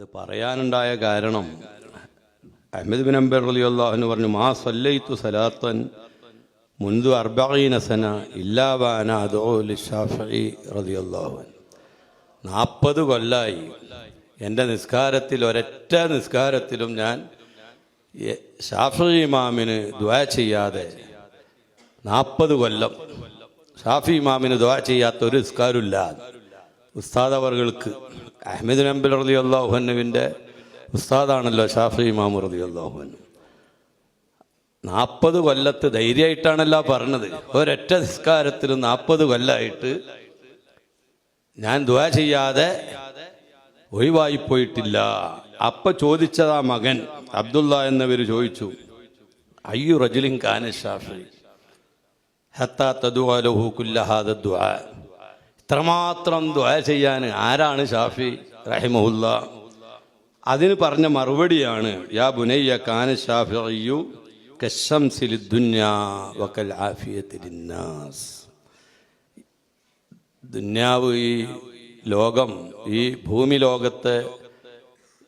അത് പറയാനുണ്ടായ കാരണം അഹമ്മദ് ബിൻ അംബർ അലി അള്ളാഹുന്ന് പറഞ്ഞു മാ സല്ലൈത്തു സലാത്തൻ മുൻതു അർബീനസന അതോലി ഷാഫി അള്ളാഹുൻ നാൽപ്പത് കൊല്ലായി എന്റെ നിസ്കാരത്തിൽ ഒരൊറ്റ നിസ്കാരത്തിലും ഞാൻ ഷാഫി ഇമാമിന് ദ്വാ ചെയ്യാതെ നാൽപ്പത് കൊല്ലം ഷാഫി ഇമാമിന് ദ്വാ ചെയ്യാത്ത ഒരു നിസ്കാരമില്ല ഉസ്താദ് അഹമ്മദ് നമ്പൽ റതി അള്ളാഹുഹന്നുവിന്റെ ഉസ്താദാണല്ലോ ഷാഫി ഇമാം റതി അള്ളാഹുഹന്നു നാൽപ്പത് കൊല്ലത്ത് ധൈര്യമായിട്ടാണല്ലോ പറഞ്ഞത്. ഒരൊറ്റ നിസ്കാരത്തിൽ നാൽപ്പത് കൊല്ലമായിട്ട് ഞാൻ ദുവാ ചെയ്യാതെ ഒഴിവായി പോയിട്ടില്ല അപ്പ ചോദിച്ചതാ മകൻ അബ്ദുള്ള എന്നവർ ചോദിച്ചു. അയ്യു റജുലിൻ കാന ഷാഫി? ഹത്താ തദുഅലഹു കുല്ലഹാദ ഇത്രമാത്രം ദ്വയ ചെയ്യാൻ ആരാണ് ഷാഫി റഹിമഹുല്ല? അതിന് പറഞ്ഞ മറുപടിയാണ് യാ ബുനയ്യ കാന ഷാഫിയു കശംസിൽ ദുന്യാ ദുന്യാവ് ഈ ലോകം ഈ ഭൂമി ലോകത്തെ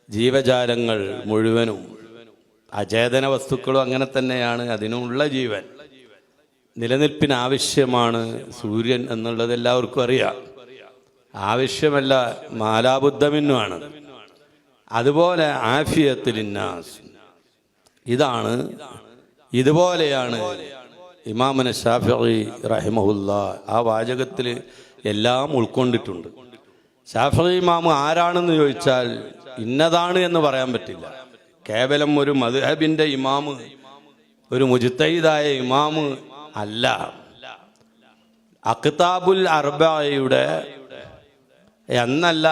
ജീവജാലങ്ങൾ മുഴുവനും അചേതന വസ്തുക്കളും അങ്ങനെ തന്നെയാണ് അതിനുള്ള ജീവൻ. നിലനിൽപ്പിന് ആവശ്യമാണ് സൂര്യൻ എന്നുള്ളത് എല്ലാവർക്കും അറിയാം. ആവശ്യമല്ല മാലാബുദ്ധമിന്നുമാണ്. അതുപോലെ ആഫിയത്തിലിന്നാസ്. ഇതാണ് ഇതുപോലെയാണ് ഇമാമന ഷാഫി റഹിമഹുല്ല ആ വാചകത്തിൽ എല്ലാം ഉൾക്കൊണ്ടിട്ടുണ്ട്. ഷാഫി ഇമാമ് ആരാണെന്ന് ചോദിച്ചാൽ ഇന്നതാണ് എന്ന് പറയാൻ പറ്റില്ല. കേവലം ഒരു മദ്ഹബിന്റെ ഇമാമ് ഒരു മുജിത്തൈദായ ഇമാമ് അല്ല. അക്താബുൽ അർബയുടെ എന്നല്ല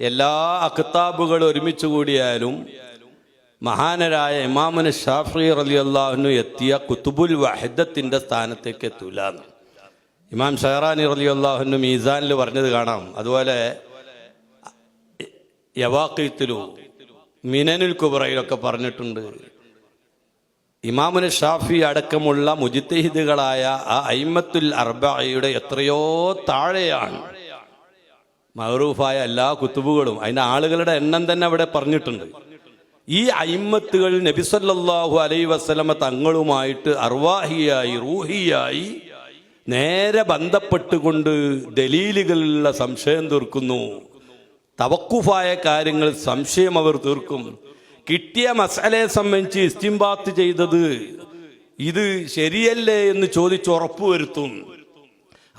എല്ലാ അക്താബുകളും ഒരുമിച്ച് കൂടിയാലും മഹാനരായ ഇമാമുന് ഷാഫി അലി അള്ളാഹുനു എത്തിയ കുത്തുബുൽ വഹദത്തിന്റെ സ്ഥാനത്തേക്ക് എത്തൂല ഇമാം ഷെഹറാനി അലി അള്ളാഹുനു മീസാനിൽ പറഞ്ഞത് കാണാം. അതുപോലെ യവാക്കീത്തിലു മിനനുൽ കുബറയിലൊക്കെ പറഞ്ഞിട്ടുണ്ട്. ഇമാമുന് ഷാഫി അടക്കമുള്ള മുജിത്തഹിദുകളായ ആ അയിമത്തുൽ അർബയുടെ എത്രയോ താഴെയാണ്. മഹറൂഫായ എല്ലാ കുത്തുബുകളും അതിന്റെ ആളുകളുടെ എണ്ണം തന്നെ അവിടെ പറഞ്ഞിട്ടുണ്ട്. ഈ അയിമത്തുകൾ നബിസല്ലാഹു അലൈ വസ്ലമ തങ്ങളുമായിട്ട് അർവാഹിയായി റൂഹിയായി നേരെ ബന്ധപ്പെട്ടുകൊണ്ട് ദലീലുകളിലുള്ള സംശയം തീർക്കുന്നു. തവക്കുഫായ കാര്യങ്ങൾ സംശയം അവർ തീർക്കും. കിട്ടിയ മസാലയെ സംബന്ധിച്ച് ഇസ്തിംബാത്ത് ചെയ്തത് ഇത് ശരിയല്ലേ എന്ന് ചോദിച്ച് ഉറപ്പുവരുത്തും.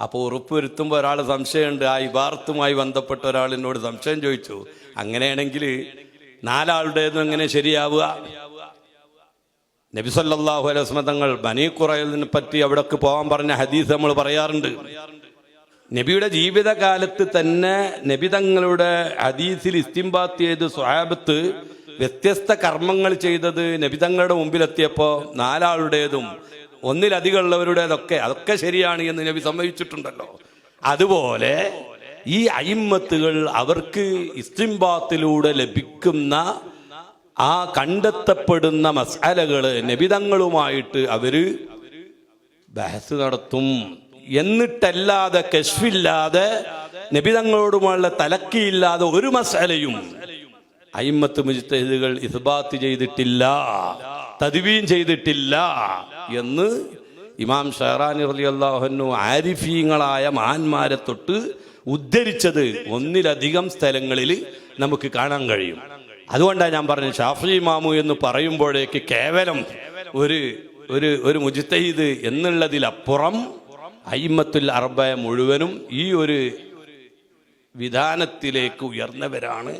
അപ്പോൾ ഉറപ്പുവരുത്തുമ്പോൾ ഒരാൾ സംശയമുണ്ട്. ആ ഇബാർത്തുമായി ബന്ധപ്പെട്ട ഒരാൾ എന്നോട് സംശയം ചോദിച്ചു. അങ്ങനെയാണെങ്കിൽ നാലാളുടേതും എങ്ങനെ ശരിയാവുക? നബി സല്ലല്ലാഹു അലൈഹി വസല്ലം തങ്ങൾ ബനി ഖുറൈലിനെ പറ്റി അവിടേക്ക് പോകാൻ പറഞ്ഞ ഹദീസ് നമ്മൾ പറയാറുണ്ട്. നബിയുടെ ജീവിതകാലത്ത് തന്നെ നബി തങ്ങളുടെ ഹദീസിൽ ഇസ്തിംബാത്ത് ചെയ്ത് സ്വഹാബത്ത് വ്യത്യസ്ത കർമ്മങ്ങൾ ചെയ്തത് നബിതങ്ങളുടെ മുമ്പിലെത്തിയപ്പോൾ നാലാളുടേതും ഒന്നിലധികമുള്ളവരുടേതൊക്കെ അതൊക്കെ ശരിയാണ് എന്ന് നബി സമ്മതിച്ചിട്ടുണ്ടല്ലോ. അതുപോലെ ഈ അയിമ്മത്തുകൾ അവർക്ക് ഇസ്തിംബാത്തിലൂടെ ലഭിക്കുന്ന ആ കണ്ടെത്തപ്പെടുന്ന മസാലകൾ നബിതങ്ങളുമായിട്ട് അവർ ബഹസ് നടത്തും. എന്നിട്ടല്ലാതെ കശ്വില്ലാതെ നബിതങ്ങളോടുമുള്ള തലക്കിയില്ലാതെ ഒരു മസാലയും അയിമത്ത് മുജിത്തഹിദുകൾ ഇസ്ബാത്ത് ചെയ്തിട്ടില്ല തദ്വീൻ ചെയ്തിട്ടില്ല എന്ന് ഇമാം ഷഹറാനി റലി അള്ളാഹുനു ആരിഫീങ്ങളായ മഹാന്മാരെ തൊട്ട് ഉദ്ധരിച്ചത് ഒന്നിലധികം സ്ഥലങ്ങളിൽ നമുക്ക് കാണാൻ കഴിയും. അതുകൊണ്ടാണ് ഞാൻ പറഞ്ഞത് ഷാഫി മാമു എന്ന് പറയുമ്പോഴേക്ക് കേവലം ഒരു ഒരു ഒരു മുജിത്തഹിദ് എന്നുള്ളതിലപ്പുറം അയിമത്തുൽ അറബ മുഴുവനും ഈ ഒരു വിധാനത്തിലേക്ക് ഉയർന്നവരാണ്.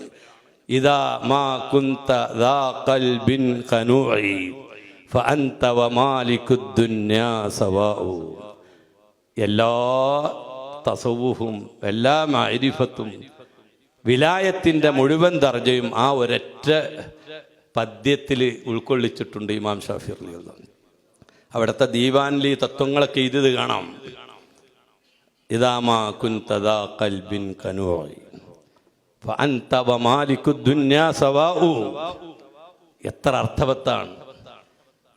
ഇതാ മാ കുന്ത ദാ ഖൽബിൻ ഖനൂഇ ഫഅന്ത വമാലിക്കുദ് ദുന്യാ സവാഉ. എല്ലാ തസവുഹും എല്ലാ മാരിഫത്തും വിലായത്തിന്റെ മുഴുവൻ ദർജയും ആ ഒരൊറ്റ പദ്യത്തിൽ ഉൾക്കൊള്ളിച്ചിട്ടുണ്ട് ഇമാം ഷാഫിർ. അവിടുത്തെ ദീവാനിൽ ഈ തത്വങ്ങളൊക്കെ ഇത് കാണാം. ഇതാമാ കുന്തദാ കൽബിൻ കനൂഇ ഫഅൻത വമാലിക്കുദ് ദുന്യാ സവാഉ എത്ര അർത്ഥവത്താണ്.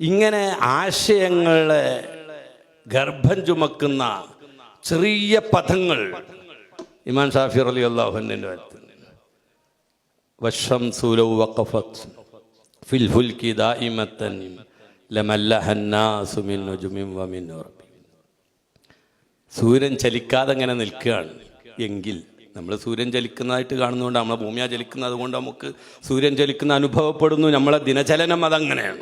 ഇങ്ങനെ ആശയങ്ങളെ ഗർഭം ചുമക്കുന്ന ചെറിയ പദങ്ങൾ. ഇമാൻ ഷാഫി അലി അള്ളാഹുവിന്റെ അടുത്ത് സൂര്യൻ ചലിക്കാതെ അങ്ങനെ നിൽക്കുകയാണ്. എങ്കിൽ നമ്മൾ സൂര്യൻ ചലിക്കുന്നതായിട്ട് കാണുന്നതുകൊണ്ട് നമ്മളെ ഭൂമിയാ ചലിക്കുന്നത് കൊണ്ട് നമുക്ക് സൂര്യൻ ചലിക്കുന്ന അനുഭവപ്പെടുന്നു. നമ്മളെ ദിനചലനം അതങ്ങനെയാണ്.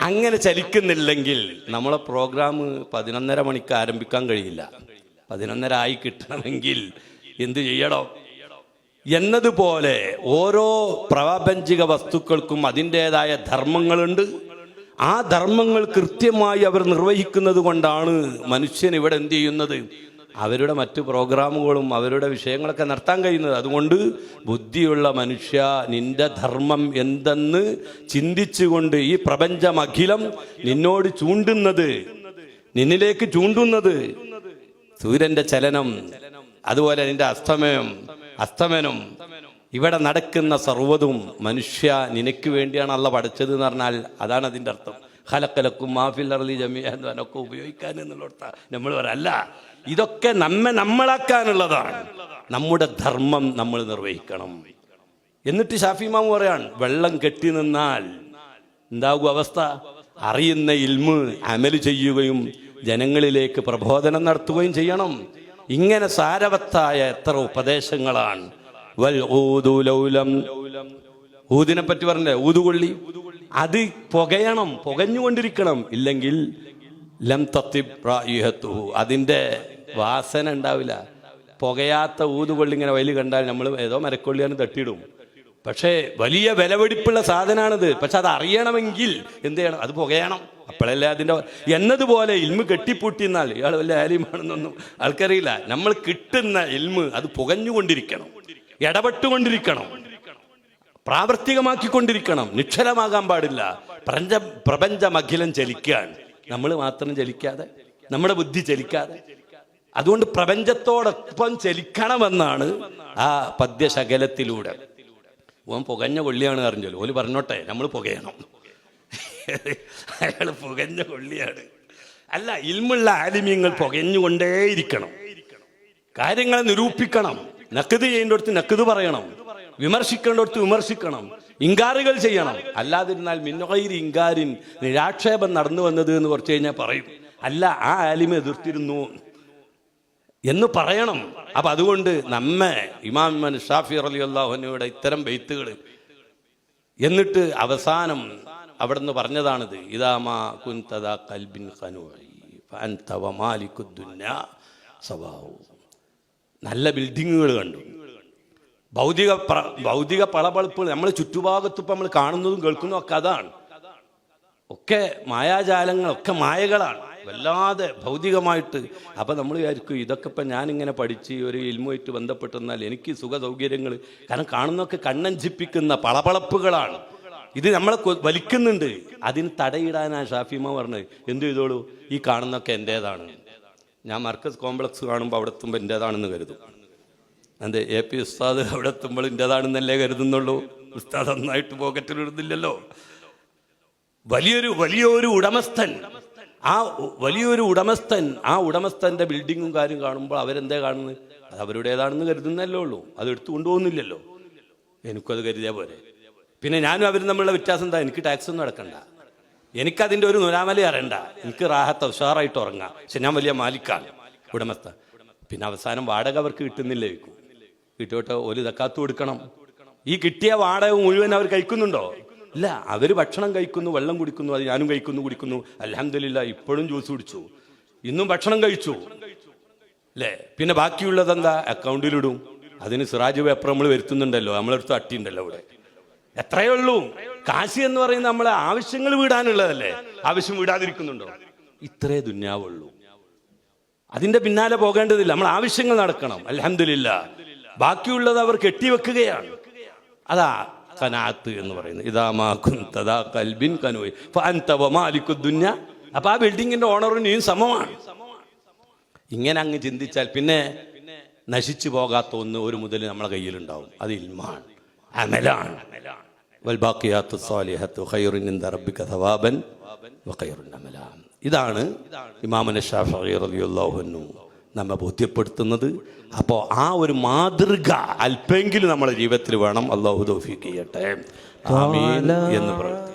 അങ്ങനെ ചലിക്കുന്നില്ലെങ്കിൽ നമ്മളെ പ്രോഗ്രാം പതിനൊന്നര മണിക്ക് ആരംഭിക്കാൻ കഴിയില്ല. പതിനൊന്നര ആയി കിട്ടണമെങ്കിൽ എന്ത് ചെയ്യണം? എന്നതുപോലെ ഓരോ പ്രവാപഞ്ചിക വസ്തുക്കൾക്കും അതിന്റെതായ ധർമ്മങ്ങളുണ്ട്. ആ ധർമ്മങ്ങൾ കൃത്യമായി അവർ നിർവഹിക്കുന്നത് കൊണ്ടാണ് മനുഷ്യൻ ഇവിടെ എന്ത് ചെയ്യുന്നത്? അവരുടെ മറ്റു പ്രോഗ്രാമുകളും അവരുടെ വിഷയങ്ങളൊക്കെ നടത്താൻ കഴിയുന്നത് അതുകൊണ്ട് ബുദ്ധിയുള്ള മനുഷ്യ നിന്റെ ധർമ്മം എന്തെന്ന് ചിന്തിച്ചുകൊണ്ട് ഈ പ്രപഞ്ചമഖിലം നിന്നോട് ചൂണ്ടുന്നത് നിന്നിലേക്ക് ചൂണ്ടുന്നത് സൂര്യന്റെ ചലനം അതുപോലെ നിന്റെ അസ്തമയം അസ്തമനം. ഇവിടെ നടക്കുന്ന സർവതും മനുഷ്യ നിനക്ക് വേണ്ടിയാണ് അല്ല പഠിച്ചത് എന്ന് പറഞ്ഞാൽ അതാണ് അതിന്റെ അർത്ഥം. ഹലക്കലക്കും മാഫിൽ അറലി ജമിയ എന്നൊക്കെ ഉപയോഗിക്കാൻ എന്നുള്ളടത്ത നമ്മൾ പറയല്ല ഇതൊക്കെ നമ്മെ നമ്മളാക്കാനുള്ളതാണ്. നമ്മുടെ ധർമ്മം നമ്മൾ നിർവഹിക്കണം. എന്നിട്ട് ഷാഫി മാമു പറയാണ് വെള്ളം കെട്ടി നിന്നാൽ എന്താകും അവസ്ഥ? അറിയുന്ന ഇൽമ് അമൽ ചെയ്യുകയും ജനങ്ങളിലേക്ക് പ്രബോധനം നടത്തുകയും ചെയ്യണം. ഇങ്ങനെ സാരവത്തായ എത്ര ഉപദേശങ്ങളാണ്. ഊദിനെ പറ്റി പറഞ്ഞേ ഊതുകൊള്ളി അത് പുകയണം പുകഞ്ഞുകൊണ്ടിരിക്കണം. ഇല്ലെങ്കിൽ ലം തത്തി അതിന്റെ വാസന ഉണ്ടാവില്ല. പുകയാത്ത ഊതുകൊള്ളി ഇങ്ങനെ വലിയ കണ്ടാൽ നമ്മൾ ഏതോ മരക്കൊള്ളിയാണ് തട്ടിയിടും. പക്ഷേ വലിയ വിലവെടിപ്പുള്ള സാധനമാണിത് പക്ഷെ അത് അറിയണമെങ്കിൽ എന്ത് ചെയ്യണം? അത് പുകയണം. അപ്പോഴല്ലേ അതിന്റെ എന്നതുപോലെ ഇൽമ് കെട്ടിപ്പൂട്ടിയെന്നാൽ ഇയാൾ വല്ല ആലിമാണെന്നൊന്നും ആൾക്കറിയില്ല. നമ്മൾ കിട്ടുന്ന ഇൽമ് അത് പുകഞ്ഞുകൊണ്ടിരിക്കണം. ഇടപെട്ടുകൊണ്ടിരിക്കണം. പ്രാവർത്തികമാക്കിക്കൊണ്ടിരിക്കണം. നിക്ഷരമാകാൻ പാടില്ല. പ്രപഞ്ച പ്രപഞ്ചമഖിലം ചലിക്കുകയാണ് നമ്മൾ മാത്രം ചലിക്കാതെ നമ്മുടെ ബുദ്ധി ചലിക്കാതെ അതുകൊണ്ട് പ്രപഞ്ചത്തോടൊപ്പം ചലിക്കണമെന്നാണ് ആ പദ്യശകലത്തിലൂടെ. ഓൻ പുകഞ്ഞ കൊള്ളിയാണ് അറിഞ്ഞല്ലോ. ഓൽ പറഞ്ഞോട്ടെ നമ്മൾ പുകയണം. അയാൾ പുകഞ്ഞ കൊള്ളിയാണ്. അല്ല ഇൽമുള്ള ആലിമ്യങ്ങൾ പുകഞ്ഞുകൊണ്ടേയിരിക്കണം. കാര്യങ്ങളെ നിരൂപിക്കണം. നക്കത് ചെയ്യേണ്ടടുത്ത് നക്കത് പറയണം. വിമർശിക്കേണ്ടടുത്ത് വിമർശിക്കണം. ഇങ്കാറുകൾ ചെയ്യണം. അല്ലാതിരുന്നാൽ മിന്നോയിരി ഇങ്കാരിൻ നിരാക്ഷേപം നടന്നു വന്നത് എന്ന് കുറച്ച് കഴിഞ്ഞാൽ പറയും. അല്ല ആ ആലിമ എതിർത്തിരുന്നു. എന്ന് പറയണം. അപ്പൊ അതുകൊണ്ട് നമ്മെ ഇമാം ഷാഫി അലി അള്ളാഹുനയുടെ ഇത്തരം ബെയ്ത്തുകൾ എന്നിട്ട് അവസാനം അവിടെ നിന്ന് പറഞ്ഞതാണിത് ഇതാമാ കുന്തദാ കൽബിൻ നല്ല ബിൽഡിങ്ങുകൾ കണ്ടു. ഭൗതിക ഭൗതിക പളപളപ്പുകൾ നമ്മൾ ചുറ്റുഭാഗത്ത് ഇപ്പം നമ്മൾ കാണുന്നതും കേൾക്കുന്നതും ഒക്കെ അതാണ്. ഒക്കെ മായാജാലങ്ങളൊക്കെ മായകളാണ്. വല്ലാതെ ഭൗതികമായിട്ട്. അപ്പം നമ്മൾ വിചാരിക്കും ഇതൊക്കെ ഇപ്പം ഞാനിങ്ങനെ പഠിച്ച് ഒരു ഇൽമുമായിട്ട് ബന്ധപ്പെട്ടെന്നാൽ എനിക്ക് സുഖ സൗകര്യങ്ങൾ കാരണം കാണുന്നൊക്കെ കണ്ണഞ്ചിപ്പിക്കുന്ന പളപളപ്പുകളാണ്. ഇത് നമ്മളെ വലിക്കുന്നുണ്ട്. അതിന് തടയിടാനാണ് ഷാഫിമ പറഞ്ഞത്. എന്ത് ചെയ്തോളൂ? ഈ കാണുന്നൊക്കെ എന്റേതാണ് ഞാൻ മർക്കസ് കോംപ്ലക്സ് കാണുമ്പോൾ അവിടെ എത്തുമ്പോൾ എന്റേതാണെന്ന് കരുതും. എന്ത് എ പി ഉസ്താദ് അവിടെ എത്തുമ്പോൾ എന്റേതാണെന്നല്ലേ കരുതുന്നുള്ളൂ? ഉസ്താദ് നന്നായിട്ട് പോക്കറ്റിലിടുന്നില്ലല്ലോ. വലിയൊരു വലിയൊരു ഉടമസ്ഥൻ. ആ വലിയൊരു ഉടമസ്ഥൻ ആ ഉടമസ്ഥന്റെ ബിൽഡിങ്ങും കാര്യം കാണുമ്പോൾ അവരെന്തേ കാണുന്നത് അത് അവരുടേതാണെന്ന് കരുതുന്നല്ലേ ഉള്ളൂ. അത് എടുത്തു കൊണ്ടുപോകുന്നില്ലല്ലോ. എനിക്കത് കരുതിയാൽ പോരെ. പിന്നെ ഞാനും അവരും തമ്മിലുള്ള വ്യത്യാസം എന്താ? എനിക്ക് ടാക്സ് ഒന്നും അടക്കണ്ട. എനിക്കതിന്റെ ഒരു നുരാമല അറിയണ്ട. എനിക്ക് റാഹത്ത് ഉഷാറായിട്ട് ഉറങ്ങാം. പക്ഷെ ഞാൻ വലിയ മാലിക്കാണ് ഉടമസ്ഥ പിന്നെ അവസാനം വാടക അവർക്ക് കിട്ടുന്നില്ലേ വെക്കും കിട്ടിയോട്ട് ഒരു ഇതക്കാത്തു കൊടുക്കണം. ഈ കിട്ടിയ വാടക മുഴുവൻ അവർ കഴിക്കുന്നുണ്ടോ? ഇല്ല അവർ ഭക്ഷണം കഴിക്കുന്നു വെള്ളം കുടിക്കുന്നു അത് ഞാനും കഴിക്കുന്നു കുടിക്കുന്നു. അലഹമില്ല ഇപ്പോഴും ജ്യൂസ് കുടിച്ചു. ഇന്നും ഭക്ഷണം കഴിച്ചു. അല്ലേ പിന്നെ ബാക്കിയുള്ളത് എന്താ? അക്കൗണ്ടിലിടും അതിന് സിറാജ് പേപ്പർ നമ്മൾ വരുത്തുന്നുണ്ടല്ലോ. നമ്മളെടുത്ത് അട്ടിയുണ്ടല്ലോ അവിടെ. എത്രയേ ഉള്ളൂ? കാശി എന്ന് പറയുന്നത് നമ്മളെ ആവശ്യങ്ങൾ വീടാനുള്ളതല്ലേ? ആവശ്യം വീടാതിരിക്കുന്നുണ്ടോ? ഇത്രേ ദുന്യാവുള്ളൂ. അതിന്റെ പിന്നാലെ പോകേണ്ടതില്ല. നമ്മൾ ആവശ്യങ്ങൾ നടക്കണം. അലഹമില്ല ബാക്കിയുള്ളത് അവർ കെട്ടിവെക്കുകയാണ്. അതാ കനാത്ത് എന്ന് പറയുന്നത്. ഇതാമാക്കും തഥാ കൽബിൻ കനുവൈ മാലിക്കുദ്ദുന്യ അപ്പൊ ആ ബിൽഡിങ്ങിന്റെ ഓണറും നീയും സമമാണ്. ഇങ്ങനെ അങ്ങ് ചിന്തിച്ചാൽ പിന്നെ നശിച്ചു പോകാത്ത ഒന്ന് ഒരു മുതൽ നമ്മളെ കയ്യിലുണ്ടാവും. അത് ഇൽമാണ്. അമലാണ്. ഇതാണ് ഇമാമുന ഷാഫി നമ്മെ ബോധ്യപ്പെടുത്തുന്നത്. അപ്പോൾ ആ ഒരു മാതൃക അല്പെങ്കിലും നമ്മുടെ ജീവിതത്തിൽ വേണം. അള്ളാഹു തൗഫീഖ് ചെയ്യട്ടെ. എന്ന് പറയും